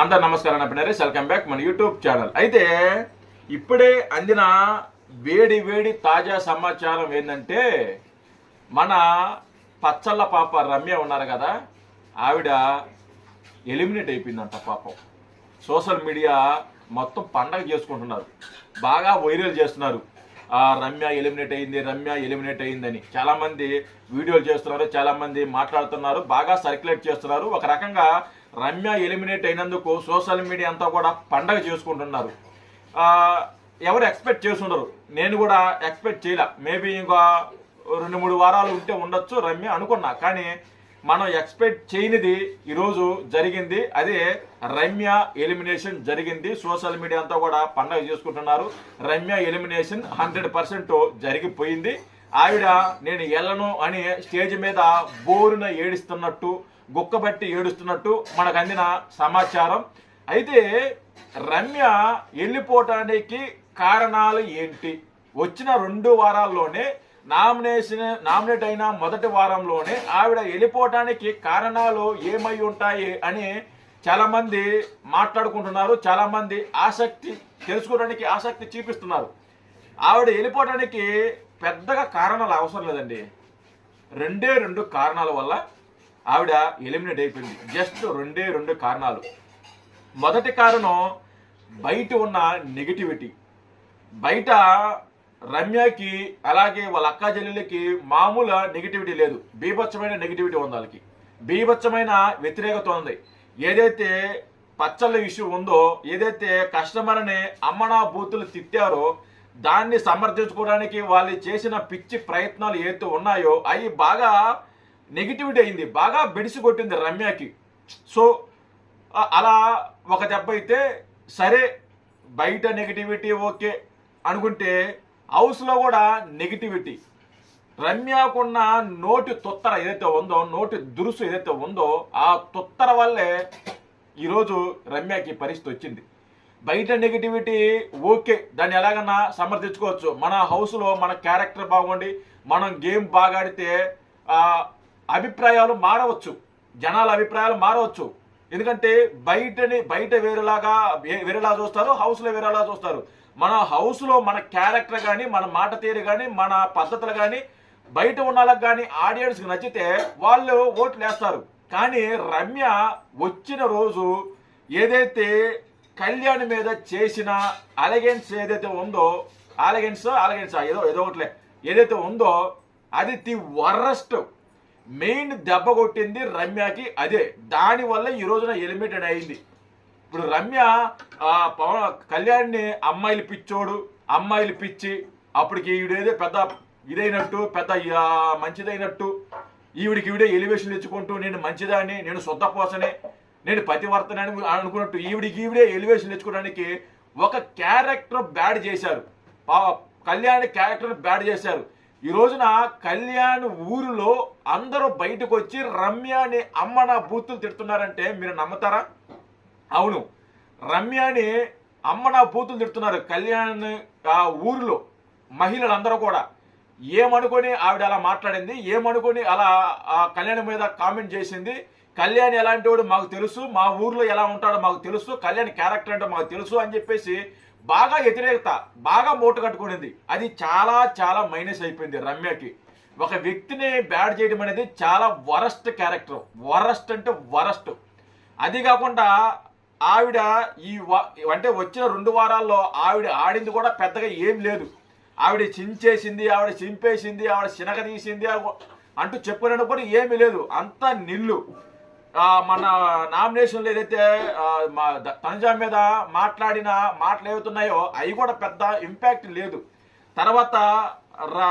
అందరు నమస్కారం నా వెల్కమ్ బ్యాక్ మన యూట్యూబ్ ఛానల్ అయితే ఇప్పుడే అందిన వేడి వేడి తాజా సమాచారం ఏంటంటే మన పచ్చళ్ళ పాప రమ్య ఉన్నారు కదా ఆవిడ ఎలిమినేట్ అయిపోయిందంట పాపం. సోషల్ మీడియా మొత్తం పండగ చేసుకుంటున్నారు. బాగా వైరల్ చేస్తున్నారు. ఆ రమ్య ఎలిమినేట్ అయింది రమ్య ఎలిమినేట్ అయిందని. చాలామంది వీడియోలు చేస్తున్నారు చాలామంది మాట్లాడుతున్నారు బాగా సర్క్యులేట్ చేస్తున్నారు. ఒక రకంగా రమ్య ఎలిమినేట్ అయినందుకు సోషల్ మీడియా అంతా కూడా పండగ చేసుకుంటున్నారు. ఎవరు ఎక్స్పెక్ట్ చేస్తుండరు. నేను కూడా ఎక్స్పెక్ట్ చేయలే. మేబీ ఇంకా రెండు మూడు వారాలు ఉంటే ఉండొచ్చు రమ్య అనుకున్నా. కానీ మనం ఎక్స్పెక్ట్ చేయనిది ఈరోజు జరిగింది. అదే రమ్య ఎలిమినేషన్ జరిగింది. సోషల్ మీడియా అంతా కూడా పండగ చేసుకుంటున్నారు. రమ్య ఎలిమినేషన్ హండ్రెడ్ పర్సెంట్ జరిగిపోయింది. ఆవిడ నేను వెళ్ళను అని స్టేజ్ మీద బోరున ఏడిస్తున్నట్టు గుక్కబట్టి ఏడుస్తున్నట్టు మనకు అందిన సమాచారం. అయితే రమ్య వెళ్ళిపోవటానికి కారణాలు ఏంటి? వచ్చిన రెండు వారాల్లోనే నామినేషన్ నామినేట్ అయిన మొదటి వారంలోనే ఆవిడ వెళ్ళిపోవటానికి కారణాలు ఏమై ఉంటాయి అని చాలామంది మాట్లాడుకుంటున్నారు. చాలామంది ఆసక్తి తెలుసుకోవడానికి ఆసక్తి చూపిస్తున్నారు. ఆవిడ వెళ్ళిపోవడానికి పెద్దగా కారణాలు అవసరం లేదండి. రెండే రెండు కారణాల వల్ల ఆవిడ ఎలిమినేట్ అయిపోయింది. జస్ట్ రెండే రెండు కారణాలు. మొదటి కారణం బయట ఉన్న నెగిటివిటీ బయట రమ్యకి అలాగే వాళ్ళ అక్క చెల్లెళ్ళకి మామూలు నెగిటివిటీ లేదు. బీభత్సమైన నెగిటివిటీ ఉంది వాళ్ళకి. బీభత్సమైన వ్యతిరేకత ఉంది. ఏదైతే పచ్చళ్ళ ఇష్యూ ఉందో ఏదైతే కస్టమర్ని అమ్మనా బూతులు తిట్టారో దాన్ని సమర్థించుకోవడానికి వాళ్ళు చేసిన పిచ్చి ప్రయత్నాలు ఏదైతే ఉన్నాయో అవి బాగా నెగిటివిటీ అయింది. బాగా బెడిసి కొట్టింది రమ్యకి. సో అలా ఒక దెబ్బ అయితే సరే బయట నెగిటివిటీ ఓకే అనుకుంటే హౌస్లో కూడా నెగిటివిటీ. రమ్యకున్న నోటి తొత్తర ఏదైతే ఉందో నోటి దురుసు ఏదైతే ఉందో ఆ తొత్తర వల్లే ఈరోజు రమ్యకి పరిస్థితి వచ్చింది. బయట నెగిటివిటీ ఓకే. దాన్ని ఎలాగన్నా సమర్థించుకోవచ్చు. మన హౌస్లో మన క్యారెక్టర్ బాగుండి మనం గేమ్ బాగా ఆడితే అభిప్రాయాలు మారవచ్చు. జనాల అభిప్రాయాలు మారవచ్చు. ఎందుకంటే బయటని బయట వేరేలాగా వేరేలా చూస్తారు హౌస్లో వేరేలా చూస్తారు. మన హౌస్లో మన క్యారెక్టర్ కానీ మన మాట తీరు కానీ మన పద్ధతులు కానీ బయట ఉన్న వాళ్ళకి కానీ ఆడియన్స్కి నచ్చితే వాళ్ళు ఓట్లు వేస్తారు. కానీ రమ్య వచ్చిన రోజు ఏదైతే కళ్యాణ్ మీద చేసిన అలగెన్స్ ఏదైతే ఉందో అలగెన్స్ అలగెన్స్ ఏదో ఏదో ఒకటిలే. ఏదైతే ఉందో అది ది వరస్ట్ మెయిన్ దెబ్బ కొట్టింది రమ్యకి. అదే దానివల్ల ఈ రోజున ఎలిమినేటెడ్ అయింది. ఇప్పుడు రమ్య పవన్ కళ్యాణ్ని అమ్మాయిలు పిచ్చోడు అమ్మాయిలు పిచ్చి. అప్పటికి ఈవిడేదో పెద్ద ఇదైనట్టు పెద్ద మంచిదైనట్టు. ఈవిడికి ఈవిడే ఎలివేషన్ తెచ్చుకుంటూ నేను మంచిదాన్ని నేను శుద్ధపోసనే నేను పతివర్తనని అనుకున్నట్టు ఈవిడికి ఈవిడే ఎలివేషన్ తెచ్చుకోవడానికి ఒక క్యారెక్టర్ బ్యాడ్ చేశారు. కళ్యాణ్ క్యారెక్టర్ బ్యాడ్ చేశారు. ఈ రోజున కళ్యాణ్ ఊరిలో అందరూ బయటకు వచ్చి రమ్యని అమ్మ నా బూతులు తిడుతున్నారంటే మీరు నమ్ముతారా? అవును. రమ్యని అమ్మ నా బూతులు తిడుతున్నారు కళ్యాణ్ ఆ ఊరిలో మహిళలందరూ కూడా. ఏమనుకొని ఆవిడ అలా మాట్లాడింది? ఏమనుకొని అలా ఆ కళ్యాణ్ మీద కామెంట్ చేసింది? కళ్యాణ్ ఎలాంటి వాడు మాకు తెలుసు మా ఊర్లో ఎలా ఉంటాడో మాకు తెలుసు కళ్యాణ్ క్యారెక్టర్ అంటే మాకు తెలుసు అని చెప్పేసి బాగా వ్యతిరేకత బాగా మూట కట్టుకునింది. అది చాలా చాలా మైనస్ అయిపోయింది రమ్యకి. ఒక వ్యక్తిని బ్యాడ్ చేయడం అనేది చాలా వరస్ట్ క్యారెక్టర్ వరస్ట్ అంటే వరస్ట్ అది కాకుండా ఆవిడ ఈ వ అంటే వచ్చిన రెండు వారాల్లో ఆవిడ ఆడింది కూడా పెద్దగా ఏం లేదు. ఆవిడ చించేసింది ఆవిడ చింపేసింది ఆవిడ శనగ తీసింది అంటూ చెప్పుకునే కూడా ఏమీ లేదు. అంతా నిల్లు. మన నామినేషన్లు ఏదైతే మా తనుజా మీద మాట్లాడిన మాటలు ఏవైతున్నాయో అవి కూడా పెద్ద ఇంపాక్ట్ లేదు. తర్వాత రా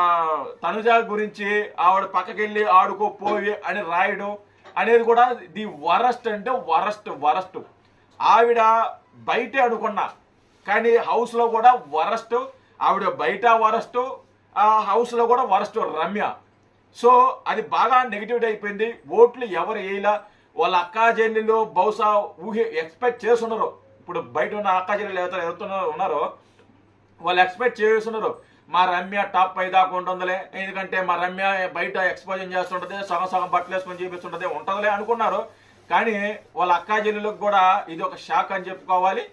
తనుజ గురించి ఆవిడ పక్కకెళ్ళి ఆడుకోపోయి అని రాయడం అనేది కూడా ది వరస్ట్ అంటే వరస్ట్ వరస్ట్. ఆవిడ బయటే అనుకున్నా కానీ హౌస్లో కూడా వరస్ట్ ఆవిడ బయట వరస్ట్ ఆ హౌస్లో కూడా వరస్ట్ రమ్య. సో అది బాగా నెగిటివ్ అయిపోయింది. ఓట్లు ఎవరు వేయలా? వాళ్ళ అక్కా చెల్లెలు బహుశా ఊహి ఎక్స్పెక్ట్ చేస్తున్నారు ఇప్పుడు బయట ఉన్న అక్కా చెల్లెలు ఎవరైతే ఎవరుతున్నారో ఉన్నారో వాళ్ళు ఎక్స్పెక్ట్ చేస్తున్నారు మా రమ్య టాప్ పై దాకా ఉంటుందిలే. ఎందుకంటే మా రమ్య బయట ఎక్స్పోజన్ చేస్తుంటది సగం సగం బట్టలు వేసుకొని చూపిస్తుంటది ఉంటుందిలే అనుకున్నారు. కానీ వాళ్ళ అక్కా చెల్లెలకు కూడా ఇది ఒక షాక్ అని చెప్పుకోవాలి.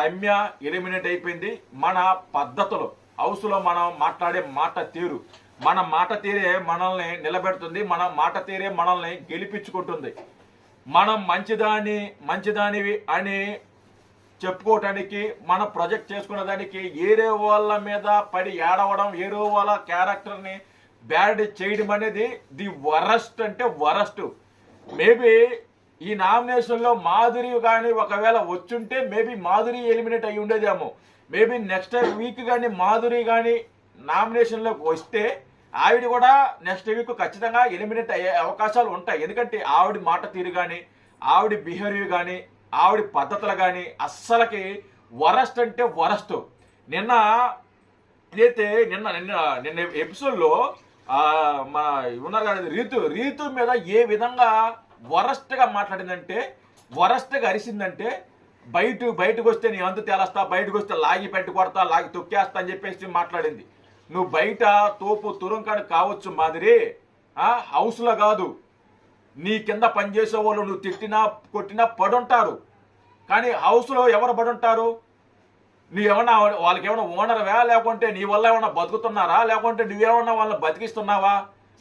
రమ్య ఎలిమినేట్ అయిపోయింది మన పద్ధతులు. హౌస్లో మనం మాట్లాడే మాట తీరు. మన మాట తీరే మనల్ని నిలబెడుతుంది మన మాట తీరే మనల్ని గెలిపించుకుంటుంది. మనం మంచిదాని మంచిదానివి అని చెప్పుకోవటానికి మనం ప్రొజెక్ట్ చేసుకునే దానికి ఏరే వాళ్ళ మీద పడి ఏడవడం ఏరే వాళ్ళ క్యారెక్టర్ని బ్యాడ్ చేయడం అనేది ది వరస్ట్ అంటే వరస్ట్. మేబీ ఈ నామినేషన్లో మాధురి కానీ ఒకవేళ వచ్చుంటే మేబీ మాధురి ఎలిమినేట్ అయ్యి ఉండేదేమో. మేబీ నెక్స్ట్ వీక్ కానీ మాధురి కానీ నామినేషన్లోకి వస్తే ఆవిడ కూడా నెక్స్ట్ వీక్ ఖచ్చితంగా ఎలిమినేట్ అయ్యే అవకాశాలు ఉంటాయి. ఎందుకంటే ఆవిడ మాట తీరు కానీ ఆవిడ బిహేవియర్ కానీ ఆవిడ పద్ధతులు కానీ అస్సలకి వరస్ట్ అంటే వరస్ట్. నిన్న ఇదైతే నిన్న నిన్న నిన్న ఎపిసోడ్లో మన ఉన్నారు కదా రీతు రీతు మీద ఏ విధంగా వరస్ట్గా మాట్లాడిందంటే వరస్ట్గా అరిసిందంటే బయట బయటకు వస్తే నీ అంతు తేలస్తా బయటకు వస్తే లాగి పెట్టి కొడతా లాగి తొక్కేస్తా అని చెప్పేసి మాట్లాడింది. నువ్వు బయట తోపు తురంకాడు కావచ్చు మాదిరి హౌస్లో కాదు. నీ కింద పనిచేసే వాళ్ళు నువ్వు తిట్టినా కొట్టినా పడుంటారు. కానీ హౌస్లో ఎవరు పడుంటారు? నువ్వు ఏమన్నా వాళ్ళకి ఏమైనా ఓనర్వా? లేకుంటే నీ వల్ల ఏమైనా బతుకుతున్నారా? లేకుంటే నువ్వేమన్నా వాళ్ళని బతికిస్తున్నావా?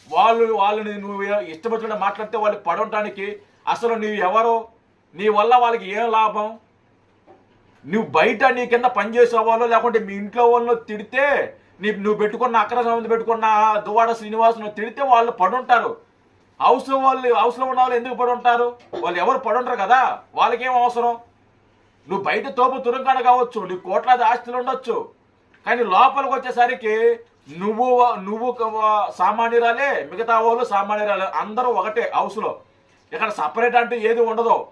వాళ్ళు వాళ్ళని నువ్వు ఇష్టపడిన మాట్లాడితే వాళ్ళు పడటానికి అసలు నువ్వు ఎవరు? నీ వల్ల వాళ్ళకి ఏం లాభం? నువ్వు బయట నీ కింద పనిచేసే వాళ్ళు లేకుంటే మీ ఇంట్లో వాళ్ళు తిడితే నీ నువ్వు పెట్టుకున్న అక్ర సంబంధం పెట్టుకున్న దువాడ శ్రీనివాస్ నువ్వు తిడితే వాళ్ళు పడుంటారు. అవసరం వాళ్ళు అవసరం ఉన్న వాళ్ళు ఎందుకు పడుంటారు? వాళ్ళు ఎవరు పడుంటారు కదా? వాళ్ళకేం అవసరం? నువ్వు బయట తోపు తురంకాడ కావచ్చు నీకు కోట్లాది ఆస్తులు ఉండొచ్చు. కానీ లోపలికి వచ్చేసరికి నువ్వు నువ్వు సామాన్యురాలే మిగతా వాళ్ళు సామాన్యురాలే అందరూ ఒకటే హౌస్లో. ఇక్కడ సపరేట్ అంటే ఏది ఉండదు.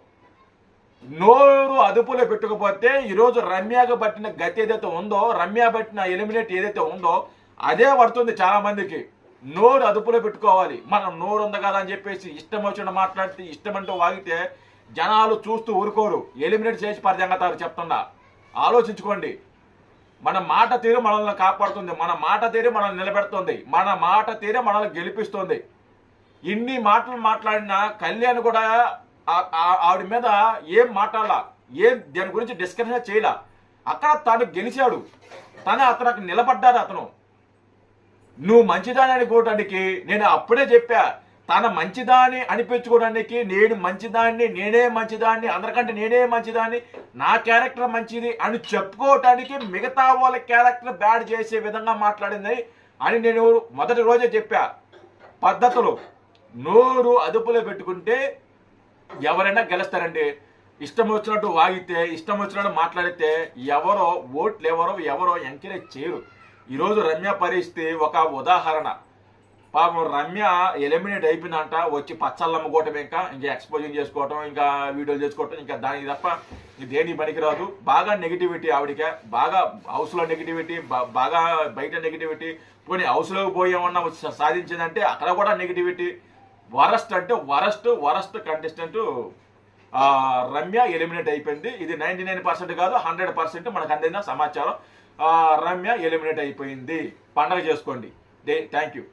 నోరు అదుపులో పెట్టుకపోతే ఈరోజు రమ్యకు పట్టిన గతి ఏదైతే ఉందో రమ్య పట్టిన ఎలిమినేట్ ఏదైతే ఉందో అదే పడుతుంది చాలా మందికి నోరు అదుపులో పెట్టుకోవాలి. మనం నోరు ఉంది కదా అని చెప్పేసి ఇష్టం వచ్చిన మాట్లాడితే ఇష్టం అంటూ వాగితే జనాలు చూస్తూ ఊరుకోరు. ఎలిమినేట్ చేసి పరిజంగతారు చెప్తున్నా. ఆలోచించుకోండి. మన మాట తీరు మనల్ని కాపాడుతుంది. మన మాట తీరు మనల్ని నిలబెడుతుంది. మన మాట తీరే మనల్ని గెలిపిస్తుంది. ఇన్ని మాటలు మాట్లాడిన కళ్యాణ్ కూడా ఆవిడ మీద ఏం మాట్లాడాల? ఏం దాని గురించి డిస్కషన్ చేయలా? అక్కడ తను గెలిచాడు. తను అతనికి నిలబడ్డాడు అతను. నువ్వు మంచిదాని అనుకోవటానికి నేను అప్పుడే చెప్పా తన మంచిదాన్ని అనిపించుకోవడానికి నేను మంచిదాన్ని నేనే మంచిదాన్ని అందరికంటే నేనే మంచిదాన్ని నా క్యారెక్టర్ మంచిది అని చెప్పుకోవటానికి మిగతా వాళ్ళ క్యారెక్టర్ బ్యాడ్ చేసే విధంగా మాట్లాడింది అని నేను మొదటి రోజే చెప్పా. పద్ధతులు. నోరు అదుపులో పెట్టుకుంటే ఎవరైనా గెలుస్తారండి. ఇష్టం వచ్చినట్టు వాగితే ఇష్టం వచ్చినట్టు మాట్లాడితే ఎవరో ఓట్లు ఎవరో ఎవరో ఎంకరేజ్ చేయరు. ఈరోజు రమ్య పరిస్థితి ఒక ఉదాహరణ. పాపం రమ్య ఎలిమినేట్ అయిపోయిందంట వచ్చి పచ్చళ్ళు అమ్ముకోవటం ఇంకా ఇంకా ఎక్స్పోజింగ్ చేసుకోవటం ఇంకా వీడియోలు చేసుకోవటం ఇంకా దానికి తప్ప దేని పనికిరాదు. బాగా నెగిటివిటీ ఆవిడకి బాగా హౌస్లో నెగిటివిటీ బాగా బయట నెగిటివిటీ. పోనీ హౌస్లోకి పోయేమన్నా సాధించిందంటే అక్కడ కూడా నెగిటివిటీ. వరస్ట్ అంటే worst worst contestant Ramya eliminate అయిపోయింది. ఇది నైంటీ నైన్ పర్సెంట్ కాదు హండ్రెడ్ పర్సెంట్ మనకు అందిన సమాచారం. రమ్య ఎలిమినేట్ అయిపోయింది. పండగ చేసుకోండి. Thank you